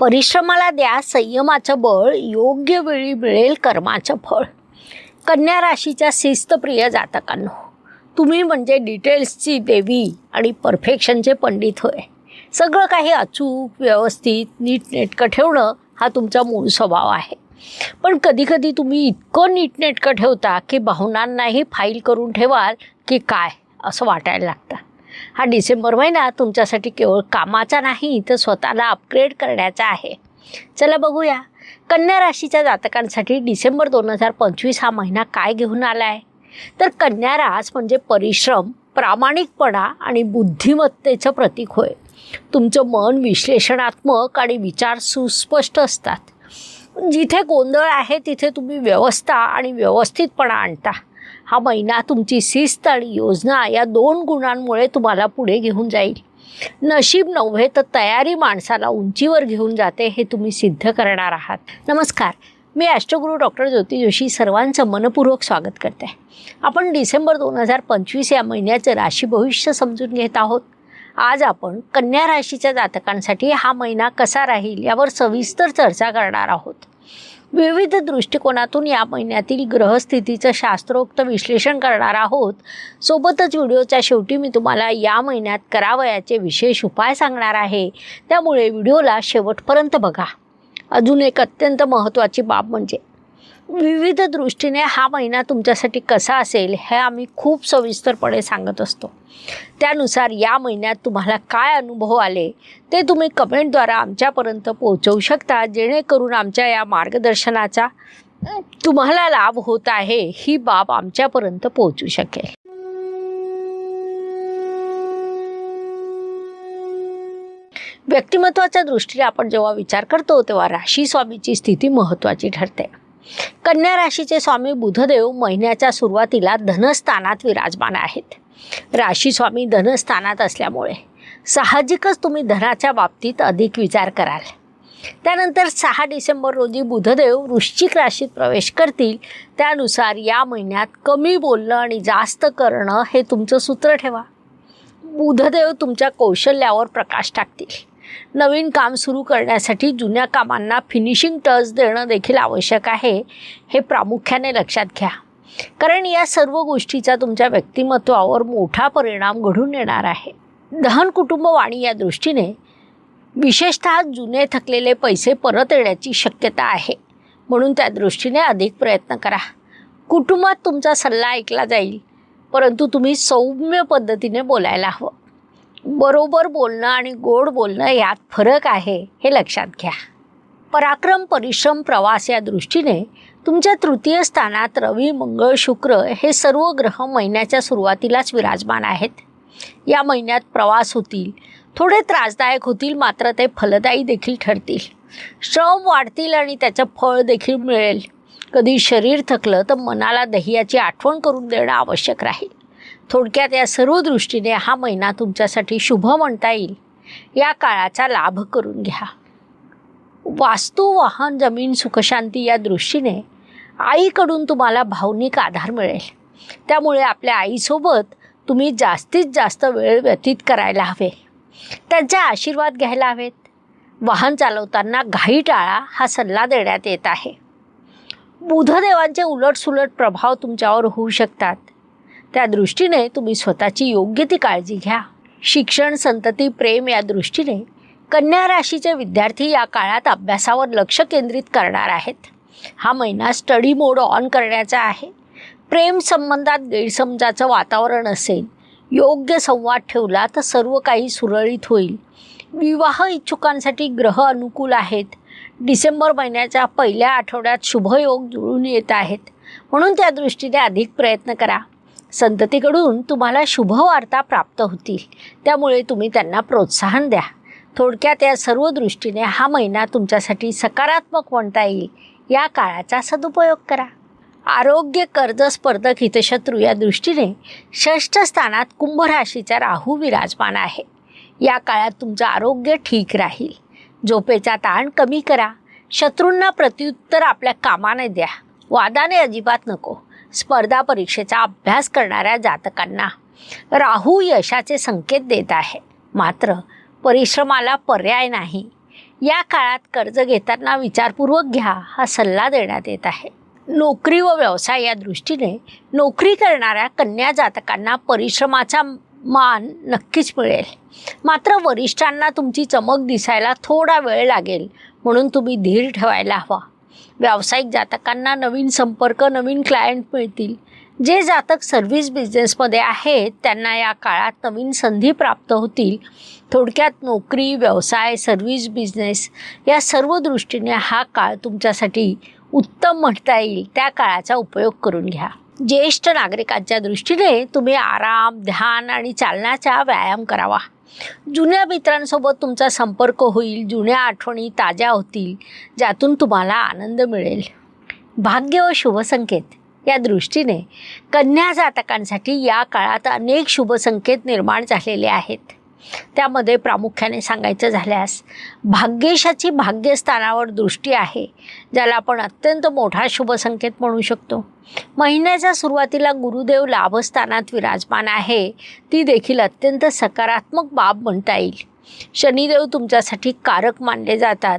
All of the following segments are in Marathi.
परिश्रमाला द्या संयमाचं बळ योग्य वेळी मिळेल कर्माचं फळ. कन्या राशीच्या शिस्तप्रिय जातकांनो तुम्ही म्हणजे डिटेल्सची देवी आणि परफेक्शनचे पंडित होय. सगळं काही अचूक व्यवस्थित नीटनेटकं ठेवणं हा तुमचा मूळ स्वभाव आहे. पण कधीकधी तुम्ही इतकं नीटनेटकं ठेवता की भावनांनाही फाईल करून ठेवाल की काय असं वाटायला लागतं. हा डिसेंबर महिना तुमच्यासाठी केवळ कामाचा नाही तर स्वतःला अपग्रेड करण्याचा आहे. चला बघूया. कन्या राशीच्या जातकांसाठी डिसेंबर दोन हजार पंचवीस हा महिना काय घेऊन आला आहे तर कन्या रास म्हणजे परिश्रम प्रामाणिकपणा आणि बुद्धिमत्तेचं प्रतीक होय. तुमचं मन विश्लेषणात्मक आणि विचार सुस्पष्ट असतात. जिथे गोंधळ आहे तिथे तुम्ही व्यवस्था आणि व्यवस्थितपणा आणता. हा महिना तुमची शिस्त आणि योजना या दोन गुणांमुळे तुम्हाला पुढे घेऊन जाईल. नशीब नव्हे तर तयारी माणसाला उंचीवर घेऊन जाते हे तुम्ही सिद्ध करणार आहात. नमस्कार. मी अष्टगुरू डॉक्टर ज्योती जोशी सर्वांचं मनपूर्वक स्वागत करते. आपण डिसेंबर दोन हजार पंचवीस या महिन्याचं राशी भविष्य समजून घेत आहोत. आज आपण कन्या राशीच्या जातकांसाठी हा महिना कसा राहील यावर सविस्तर चर्चा करणार आहोत. विविध दृष्टिकोनातून या महिन्यातील ग्रहस्थितीचं शास्त्रोक्त विश्लेषण करणार आहोत. सोबतच व्हिडिओच्या शेवटी मी तुम्हाला या महिन्यात करावयाचे विशेष उपाय सांगणार आहे. त्यामुळे व्हिडिओला शेवटपर्यंत बघा. अजून एक अत्यंत महत्त्वाची बाब म्हणजे विविध दृष्टीने हा महिना तुमच्यासाठी कसा असेल हे आम्ही खूप सविस्तरपणे सांगत असतो. त्यानुसार या महिन्यात तुम्हाला काय अनुभव आले ते तुम्ही कमेंटद्वारा आमच्यापर्यंत पोहोचवू शकता जेणेकरून आमच्या या मार्गदर्शनाचा तुम्हाला लाभ होत आहे ही बाब आमच्यापर्यंत पोहोचू शकेल. व्यक्तिमत्वाच्या दृष्टीने आपण जेव्हा विचार करतो तेव्हा राशी स्वामीची स्थिती महत्त्वाची ठरते. कन्या राशीचे स्वामी बुधदेव महिन्याच्या सुरुवातीला धनस्थानात विराजमान आहेत. राशी स्वामी धनस्थानात असल्यामुळे साहजिकच तुम्ही धनाच्या बाबतीत अधिक विचार कराल. त्यानंतर सहा डिसेंबर रोजी बुधदेव वृश्चिक राशीत प्रवेश करतील. त्यानुसार या महिन्यात कमी बोलणं आणि जास्त करणं हे तुमचं सूत्र ठेवा. बुधदेव तुमच्या कौशल्यावर प्रकाश टाकतील. नवीन काम सुरू करण्यासाठी जुन्या कामांना फिनिशिंग टच देणं देखील आवश्यक आहे हे प्रामुख्याने लक्षात घ्या. कारण या सर्व गोष्टीचा तुमच्या व्यक्तिमत्वावर मोठा परिणाम घडून येणार आहे. दहन कुटुंब वाणी या दृष्टीने विशेषतः जुने थकलेले पैसे परत येण्याची शक्यता आहे. म्हणून त्या दृष्टीने अधिक प्रयत्न करा. कुटुंबात तुमचा सल्ला ऐकला जाईल परंतु तुम्ही सौम्य पद्धतीने बोलायला हवं. बरोबर बोलणं आणि गोड बोलणं यात फरक आहे हे लक्षात घ्या. पराक्रम परिश्रम प्रवास या दृष्टीने तुमच्या तृतीय स्थानात रवी मंगळ शुक्र हे सर्व ग्रह महिन्याच्या सुरुवातीलाच विराजमान आहेत. या महिन्यात प्रवास होतील थोडे त्रासदायक होतील मात्र ते फलदायी देखील ठरतील. श्रम वाढतील आणि त्याचं फळ देखील मिळेल. कधी शरीर थकलं तर मनाला दह्याची आठवण करून देणं आवश्यक राहील. थोडक्यात या सर्व दृष्टीने हा महिना तुमच्यासाठी शुभ म्हणता येईल. या काळाचा लाभ करून घ्या. वास्तू वाहन जमीन सुखशांती या दृष्टीने आईकडून तुम्हाला भावनिक आधार मिळेल. त्यामुळे आपल्या आईसोबत तुम्ही जास्तीत जास्त वेळ व्यतीत करायला हवे. त्यांचे आशीर्वाद घ्यायला हवेत. वाहन चालवताना घाई टाळा हा सल्ला देण्यात येत आहे. बुधदेवांचे उलटसुलट प्रभाव तुमच्यावर होऊ शकतात. त्या दृष्टीने तुम्ही स्वतःची योग्य ती काळजी घ्या. शिक्षण संतती प्रेम या दृष्टीने कन्या राशीचे विद्यार्थी या काळात अभ्यासावर लक्ष केंद्रित करणार आहेत. हा महिना स्टडी मोड ऑन करण्याचा आहे. प्रेम संबंधात गैरसमजाचं वातावरण असेल योग्य संवाद ठेवला तर सर्व काही सुरळीत होईल. विवाह इच्छुकांसाठी ग्रह अनुकूल आहेत. डिसेंबर महिन्याच्या पहिल्या आठवड्यात शुभयोग जुळून येत आहेत. म्हणून त्या दृष्टीने अधिक प्रयत्न करा. संततीकडून तुम्हाला शुभवार्ता प्राप्त होतील. त्यामुळे तुम्ही त्यांना प्रोत्साहन द्या. थोडक्यात या सर्व दृष्टीने हा महिना तुमच्यासाठी सकारात्मक म्हणता येईल. या काळाचा सदुपयोग करा. आरोग्य कर्ज स्पर्धक हितशत्रू या दृष्टीने षष्ठ स्थानात कुंभ राशीचा राहू विराजमान आहे. या काळात तुमचं आरोग्य ठीक राहील. झोपेचा ताण कमी करा. शत्रूंना प्रत्युत्तर आपल्या कामाने द्या. वादाने अजिबात नको. स्पर्धा परीक्षेचा अभ्यास करणाऱ्या जातकांना राहू यशाचे संकेत देत आहे. मात्र परिश्रमाला पर्याय नाही. या काळात कर्ज घेताना विचारपूर्वक घ्या हा सल्ला देण्यात येत आहे. नोकरी व व्यवसाय या दृष्टीने नोकरी करणाऱ्या कन्या जातकांना परिश्रमाचा मान नक्कीच मिळेल. मात्र वरिष्ठांना तुमची चमक दिसायला थोडा वेळ लागेल म्हणून तुम्ही धीर ठेवायला हवा. व्यावसायिक जातकांना नवीन संपर्क नवीन क्लायंट मिळतील. जे जातक सर्व्हिस बिझनेसमध्ये आहेत त्यांना या काळात नवीन संधी प्राप्त होतील. थोडक्यात नोकरी व्यवसाय सर्व्हिस बिझनेस या सर्व दृष्टीने हा काळ तुमच्यासाठी उत्तम म्हणता येईल. त्या काळाचा उपयोग करून घ्या. ज्येष्ठ नागरिकांच्या दृष्टीने तुम्ही आराम ध्यान आणि चालण्याचा व्यायाम करावा. जुन्या मित्रांसोबत तुमचा संपर्क होईल जुन्या आठवणी ताज्या होतील ज्यातून तुम्हाला आनंद मिळेल. भाग्य व शुभसंकेत या दृष्टीने कन्या जातकांसाठी या काळात अनेक शुभसंकेत निर्माण झालेले आहेत. त्यामध्ये प्रामुख्याने सांगायचं झाल्यास भाग्येशाची भाग्यस्थानावर दृष्टी आहे ज्याला आपण अत्यंत मोठा शुभसंकेत म्हणू शकतो. महिन्याच्या सुरुवातीला गुरुदेव लाभस्थानात विराजमान आहे ती देखील अत्यंत सकारात्मक बाब म्हणता येईल. शनिदेव तुमच्यासाठी कारक मानले जातात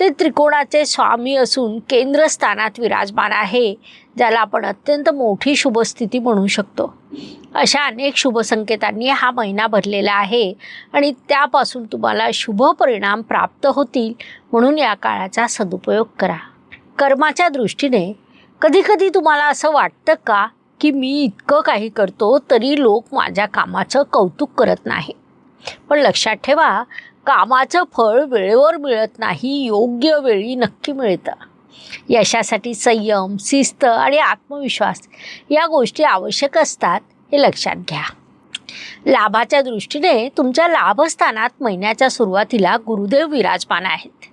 ते त्रिकोणाचे स्वामी असून केंद्रस्थानात विराजमान आहे ज्याला आपण अत्यंत मोठी शुभस्थिती म्हणू शकतो. अशा अनेक शुभसंकेतांनी हा महिना भरलेला आहे आणि त्यापासून तुम्हाला शुभ परिणाम प्राप्त होतील म्हणून या काळाचा सदुपयोग करा. कर्माच्या दृष्टीने कधीकधी तुम्हाला असं वाटतं का की मी इतकं काही करतो तरी लोक माझ्या कामाचं कौतुक करत नाही पण लक्षात ठेवा कामाचं फळ वेळेवर मिळत नाही योग्य वेळी नक्की मिळतं. यशासाठी संयम शिस्त आणि आत्मविश्वास या गोष्टी आवश्यक असतात हे लक्षात घ्या. लाभाच्या दृष्टीने तुमच्या लाभस्थानात महिन्याच्या सुरुवातीला गुरुदेव विराजमान आहेत.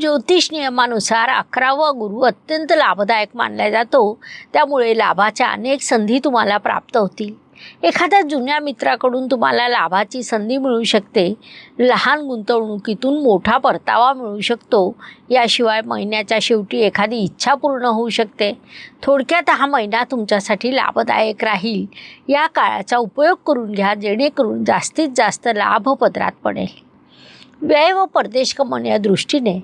ज्योतिष नियमानुसार अकरावा गुरु अत्यंत लाभदायक मानला जातो त्यामुळे लाभाच्या अनेक संधी तुम्हाला प्राप्त होतील. एखाद्या जुन्या मित्राकडून तुम्हाला लाभाची संधी मिळू शकते. लहान गुंतवणुकीतून मोठा परतावा मिळू शकतो. याशिवाय महिन्याच्या शेवटी एखादी इच्छा पूर्ण होऊ शकते. थोडक्यात हा महिना तुमच्यासाठी लाभदायक राहील. या काळाचा उपयोग करून घ्या जेणेकरून जास्तीत जास्त लाभ पदरात पडेल. व्यय व परदेश गमन या दृष्टीने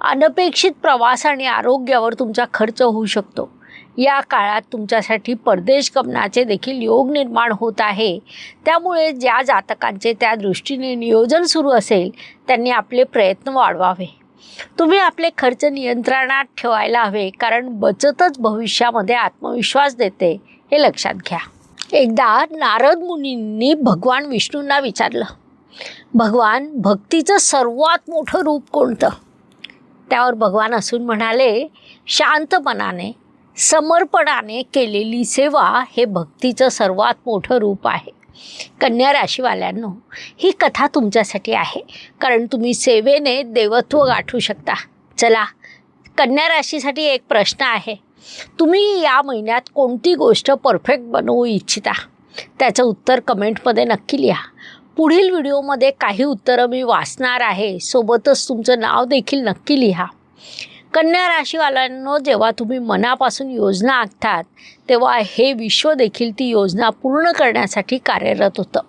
अनपेक्षित प्रवास आणि आरोग्यावर तुमचा खर्च होऊ शकतो. या काळात तुमच्यासाठी परदेश गमनाचे देखील योग निर्माण होत आहे. त्यामुळे ज्या जातकांचे त्या दृष्टीने नियोजन सुरू असेल त्यांनी आपले प्रयत्न वाढवावे. तुम्ही आपले खर्च नियंत्रणात ठेवायला हवे कारण बचतच भविष्यामध्ये आत्मविश्वास देते हे लक्षात घ्या. एकदा नारद मुनींनी भगवान विष्णूंना विचारलं भगवान भक्तीचं सर्वात मोठं रूप कोणतं? त्यावर भगवान असून म्हणाले शांतपणाने. समर्पणाने केलेली सेवा हे भक्तीचं सर्वात मोठं रूप आहे. कन्या राशीवाल्यांनो ही कथा तुमच्यासाठी आहे. कारण तुम्ही सेवेने देवत्व गाठू शकता. चला कन्या राशीसाठी एक प्रश्न आहे. तुम्ही या महिन्यात कोणती गोष्ट परफेक्ट बनवू इच्छिता? त्याचं उत्तर कमेंटमध्ये नक्की लिहा. पुढील व्हिडिओमध्ये काही उत्तरं मी वाचणार आहे. सोबतच तुमचं नाव देखील नक्की लिहा. कन्या राशीवाल्यांनो जेव्हा तुम्ही मनापासून योजना आखतात तेव्हा हे विश्व देखील ती योजना पूर्ण करण्यासाठी कार्यरत होतं.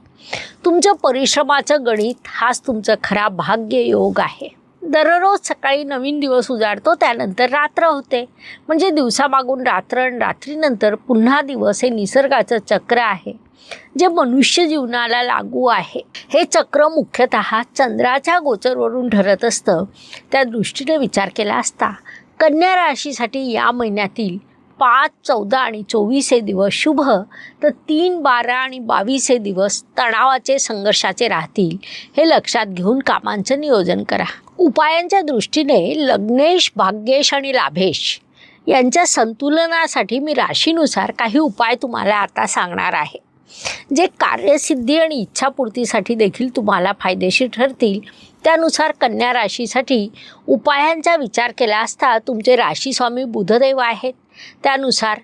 तुमच्या परिश्रमाचं गणित हाच तुमचं खरा भाग्य योग आहे. दररोज सकाळी नवीन दिवस उजाडतो त्यानंतर रात्र होते. म्हणजे दिवसामागून रात्र आणि रात्रीनंतर पुन्हा दिवस हे निसर्गाचं चक्र आहे. जे मनुष्य जीवनाला लागू आहे. हे चक्र मुख्यतः चंद्राच्या गोचरवरून ठरत असतं. त्या दृष्टीने विचार केला असता कन्या राशीसाठी या महिन्यातील पाच चौदा आणि चोवीस हे दिवस शुभ तर तीन बारा आणि बावीस हे दिवस तणावाचे संघर्षाचे राहतील. हे लक्षात घेऊन कामांचं नियोजन करा. उपायांच्या दृष्टीने लग्नेश भाग्येश आणि लाभेश यांच्या संतुलनासाठी मी राशीनुसार काही उपाय तुम्हाला आता सांगणार आहे. जे कार्यसिद्धी आणि इच्छापूर्तीसाठी देखील तुम्हाला फायदेशीर ठरतील त्यानुसार कन्या राशीसाठी उपायांचा विचार केला असता तुमचे राशीस्वामी बुधदेव आहेत. त्यानुसार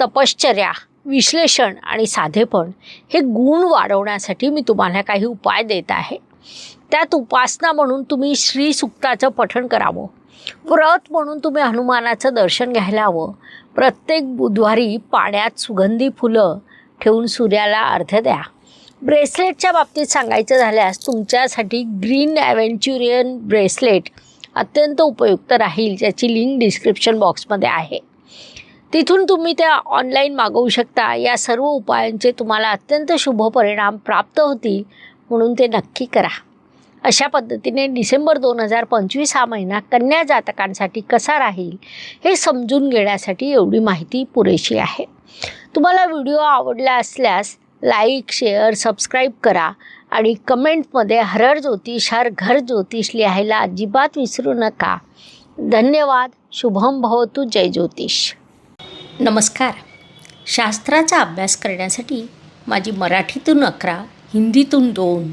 तपश्चर्या विश्लेषण आणि साधेपण हे गुण वाढवण्यासाठी मी तुम्हाला काही उपाय देत आहे. त्यात उपासना म्हणून तुम्ही श्री सुक्ताचं पठण करावं. व्रत म्हणून तुम्ही हनुमानाचं दर्शन घ्यायला हवं. प्रत्येक बुधवारी पाण्यात सुगंधी फुलं ठेवून सूर्याला अर्ध द्या. ब्रेसलेटच्या बाबतीत सांगायचं झाल्यास तुमच्यासाठी ग्रीन ॲव्हेंच्युरियन ब्रेसलेट अत्यंत उपयुक्त राहील ज्याची लिंक डिस्क्रिप्शन बॉक्समध्ये आहे. तिथून तुम्ही त्या ऑनलाईन मागवू शकता. या सर्व उपायांचे तुम्हाला अत्यंत शुभ परिणाम प्राप्त होतील म्हणून ते नक्की करा. अशा पद्धतीने डिसेंबर दोन हजार पंचवीस हा महिना कन्या जातकांसाठी कसा राहील हे समजून घेण्यासाठी एवढी माहिती पुरेशी आहे. तुम्हाला व्हिडिओ आवडला असल्यास लाईक शेअर सबस्क्राईब करा आणि कमेंटमध्ये हरर ज्योतिष हर घर ज्योतिष लिहायला अजिबात विसरू नका. धन्यवाद. शुभम भवतु. जय ज्योतिष. नमस्कार. शास्त्राचा अभ्यास करण्यासाठी माझी मराठीतून अकरा हिंदीतून दोन